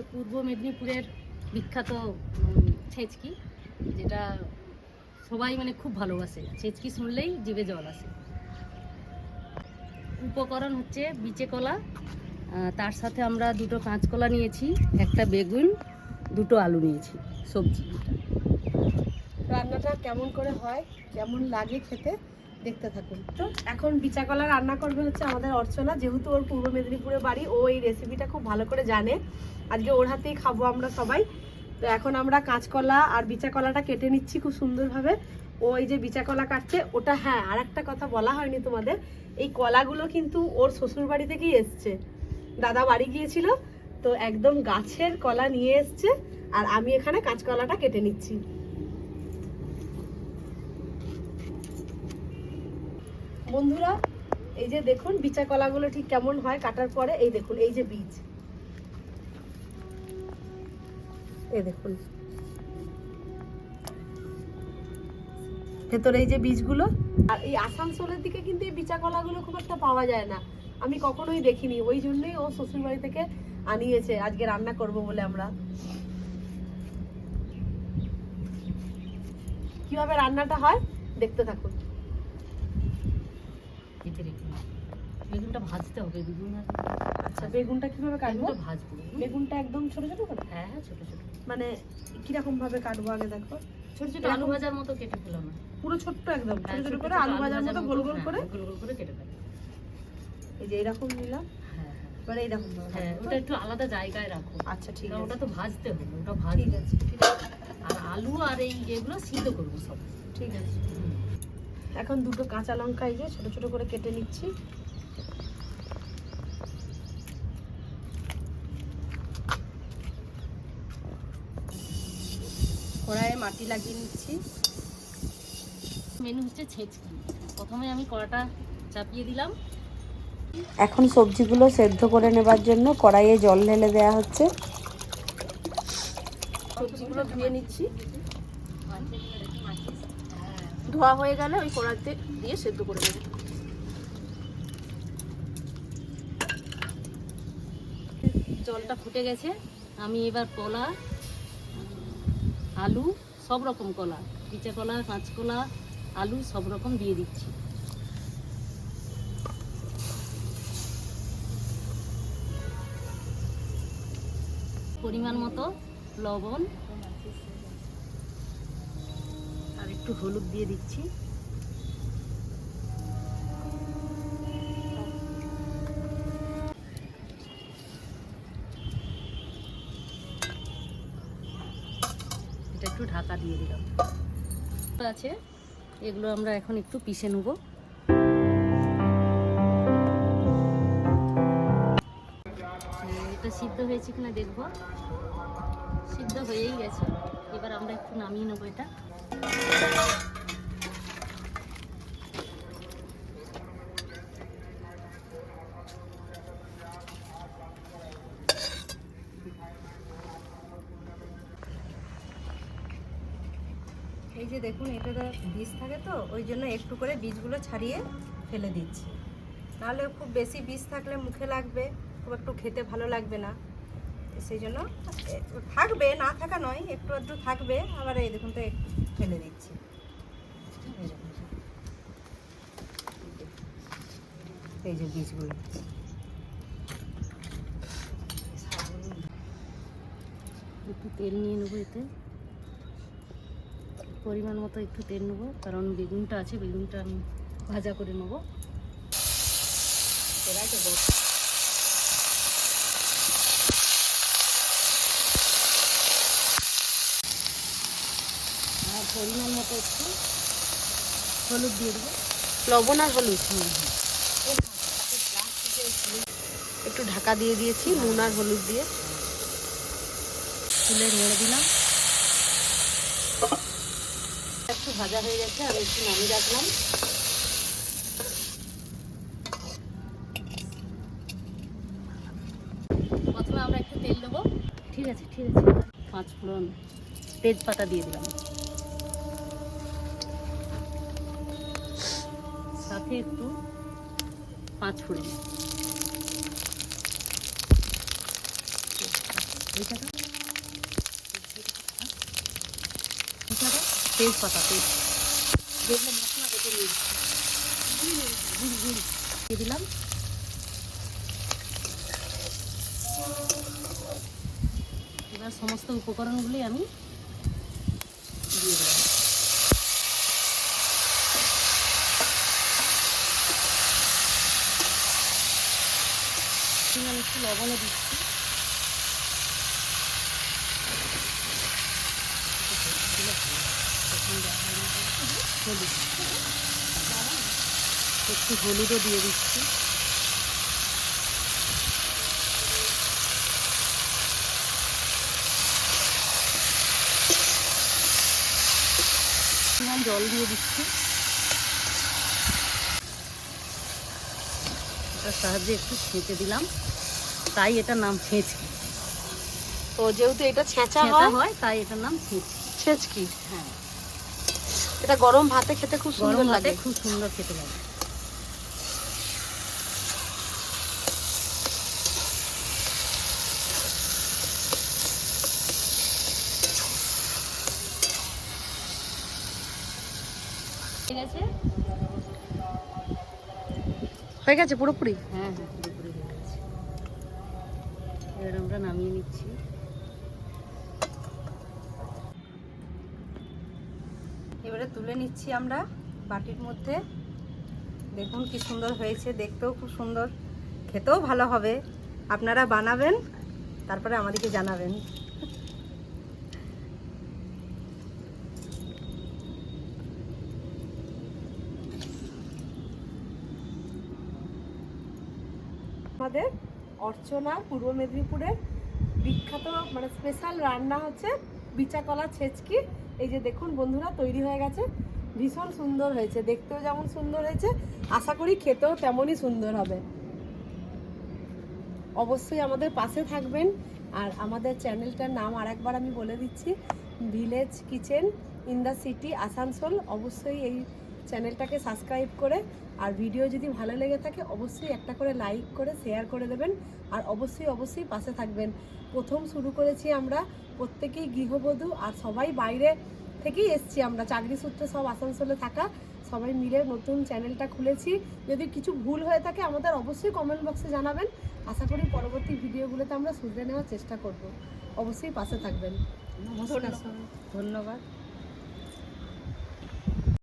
হচ্ছে পূর্ব মেদিনীপুরের বিখ্যাত ছেচকি, যেটা সবাই মানে খুব ভালোবাসে। ছেঁচকি শুনলেই জিভে জল আসে। উপকরণ হচ্ছে বিচে কলা তার সাথে আমরা দুটো কাঁচকলা নিয়েছি, একটা বেগুন, দুটো আলু নিয়েছি, সবজি। রান্নাটা কেমন করে হয়, কেমন লাগে খেতে? দেখতে থাকুন। তো এখন বিচা কলা রান্না করবে হচ্ছে আমাদের অর্চনা, যেহেতু ওর পূর্ব মেদিনীপুরে বাড়ি, ও এই রেসিপিটা খুব ভালো করে জানে। আজকে ওর হাতেই খাব আমরা সবাই। তো এখন আমরা কাঁচকলা আর বিচা কলাটা কেটে নিচ্ছি খুব সুন্দরভাবে। ও এই যে বিচা কলা কাটছে, ওটা হ্যাঁ আর একটা কথা বলা হয়নি তোমাদের। এই কলাগুলো কিন্তু ওর শ্বশুর বাড়ি থেকেই এসছে। দাদা বাড়ি গিয়েছিল, তো একদম গাছের কলা নিয়ে এসছে। আর আমি এখানে কাঁচকলাটা কেটে নিচ্ছি। বন্ধুরা, এই যে দেখুন বিচা কলাগুলো ঠিক কেমন হয় কাটার পরে, এই দেখুন, এই যে বীজ। এই দেখুন। ভেতরে এই যে বীজগুলো, আর এই আসানসোলের দিকে কিন্তু এই বিচা কলাগুলো খুব একটা পাওয়া যায় না। আমি কখনোই দেখিনি, ওই জন্যই ও শ্বশুর বাড়ি থেকে আনিয়েছে। আজকে রান্না করব বলে আমরা। কীভাবে রান্নাটা হয়, দেখতে থাকুন কেটে রেখে দিই। বেগুনটা ভাজতে হবে বেগুন আচ্ছা বেগুনটা কীভাবে কাটবো? ভাজবো। বেগুনটা একদম ছোট ছোট করে? হ্যাঁ হ্যাঁ ছোটো ছোটো। মানে কীরকম ভাবে কাটবো আগে দেখো? ছোট ছোট আলু ভাজার মতো কেটে ফেলাম না পুরো ছোট্ট একদম ছোট হ্যাঁ, ছোট করে আলু ভাজার মতো গোল গোল হ্যাঁ, করে গোল গোল করে কেটে ফেলাম এই যে এরকম নিলাম হ্যাঁ এবারে ওটা একটু আলাদা জায়গায় রাখো। আচ্ছা ঠিক আছে। ওটা তো ভাজতে হবে ওটা ঠিক ভাজতে আছে ঠিক আছে। আর আলু আর এই এগুলো সিদ্ধ করব সব। ঠিক আছে। এখন দুটো কাঁচা লঙ্কা এই যে ছোট ছোট করে কেটে নিচ্ছি কড়াইয়ে মাটি লাগিয়ে নিচ্ছি। মেনু হচ্ছে ছেচকি প্রথমে আমি কড়াটা চাপিয়ে দিলাম। এখন সবজিগুলো সেদ্ধ করে নেবার জন্য কড়াইয়ে জল ঢেলে দেওয়া হচ্ছে। সবজিগুলো ধুয়ে নিচ্ছি। ধোয়া হয়ে গেলে ওই কড়াইতে দিয়ে সেদ্ধ করে নেব। জলটা ফুটে গেছে। আমি এবার কলা আলু সব রকম কলা পিচা কলা কাঁচকলা আলু সব রকম দিয়ে দিচ্ছি। পরিমাণ মতো লবণ আর একটু হলুদ দিয়ে দিচ্ছি। ঢাকা দিয়ে দিলাম। আছে, এগুলো আমরা এখন একটু পিষে নেব। এটা সিদ্ধ হয়েছে কিনা দেখব। সিদ্ধ হয়েই গেছে। এবার আমরা একটু নামিয়ে নেব এটা। যে দেখুন এটা বীজ থাকে তো, ওই জন্য একটু করে বীজগুলো ছাড়িয়ে ফেলে দিচ্ছি। নাহলে খুব বেশি বীজ থাকলে মুখে লাগবে, খুব একটু খেতে ভালো লাগবে না। সেই জন্য থাকবে, না থাকা নয়, একটু একটু থাকবে, আবার এই দেখুন তো, ফেলে দিচ্ছি। এই যে বীজগুলো। একটু তেল নিয়ে নেব এতে। পরিমাণ মতো একটু তেল নেব কারণ বেগুনটা আছে বেগুনটা আমি ভাজা করে নেব। আর পরিমাণ মতো একটু হলুদ দিয়ে দেবো। লবণ আর হলুদ? একটু ঢাকা দিয়ে দিয়েছি নুন আর হলুদ দিয়ে। তুলে নেড়ে দিলাম একটু ভাজা হয়ে গেছে আমি একটু নামিয়ে রাখলাম। প্রথমে আমরা একটু তেল দেবো। ঠিক আছে ঠিক আছে। পাঁচ ফোড়ন তেজপাতা দিয়ে দিলাম। সাথে একটু পাঁচ ফোড়ন। তেজপাতা, তেজ। যেগুলো মশলা বেটে নিয়েছি দিলাম। এবার সমস্ত উপকরণগুলি আমি দিয়ে দিলাম। একটু লবণও দিচ্ছি। হলুদ একটু হলুদও দিয়ে দিচ্ছি। জল দিয়ে দিচ্ছি এটার সাহায্যে একটু ছেঁচে দিলাম তাই এটার নাম ছেঁচকি তো যেহেতু এটা ছেঁচা হয় হয় তাই এটার নাম ছেঁচকি ছেঁচকি। হ্যাঁ। এটা গরম ভাতে খেতে খুব সুন্দর লাগে। খুব সুন্দর খেতে লাগে। ঠিক আছে হয়ে গেছে পুরোপুরি? হ্যাঁ হ্যাঁ পুরোপুরি হয়ে গেছে। এবার আমরা নামিয়ে নিচ্ছি। তুলে নিচ্ছি আমরা বাটির মধ্যে। দেখুন কি সুন্দর হয়েছে, দেখতেও খুব সুন্দর। খেতেও ভালো হবে। আপনারা বানাবেন, তারপরে আমাদেরকে জানাবেন। আমাদের অর্চনা পূর্ব মেদিনীপুরের বিখ্যাত মানে স্পেশাল রান্না হচ্ছে বিচা কলা ছেচকি। এই যে দেখুন বন্ধুরা, তৈরি হয়ে গেছে। ভীষণ সুন্দর হয়েছে, দেখতেও যেমন সুন্দর হয়েছে। আশা করি খেতেও তেমনই সুন্দর হবে। অবশ্যই আমাদের পাশে থাকবেন। আর আমাদের চ্যানেলটার নাম আরেকবার আমি বলে দিচ্ছি village kitchen in the city Asansol অবশ্যই এই চ্যানেলটাকে সাবস্ক্রাইব করে আর ভিডিও যদি ভালো লেগে থাকে অবশ্যই একটা করে লাইক করে শেয়ার করে দেবেন। আর অবশ্যই অবশ্যই পাশে থাকবেন। প্রথম শুরু করেছি আমরা প্রত্যেকেই গৃহবধূ আর সবাই বাইরে থেকেই এসছি আমরা। চাকরি সূত্রে সব আসানসোলে থাকা সবাই মিলে নতুন চ্যানেলটা খুলেছি। যদি কিছু ভুল হয়ে থাকে আমাদের অবশ্যই কমেন্ট বক্সে জানাবেন। আশা করি পরবর্তী ভিডিওগুলোতে আমরা শুধরে নেওয়ার চেষ্টা করব। অবশ্যই পাশে থাকবেন। নমস্কার ধন্যবাদ।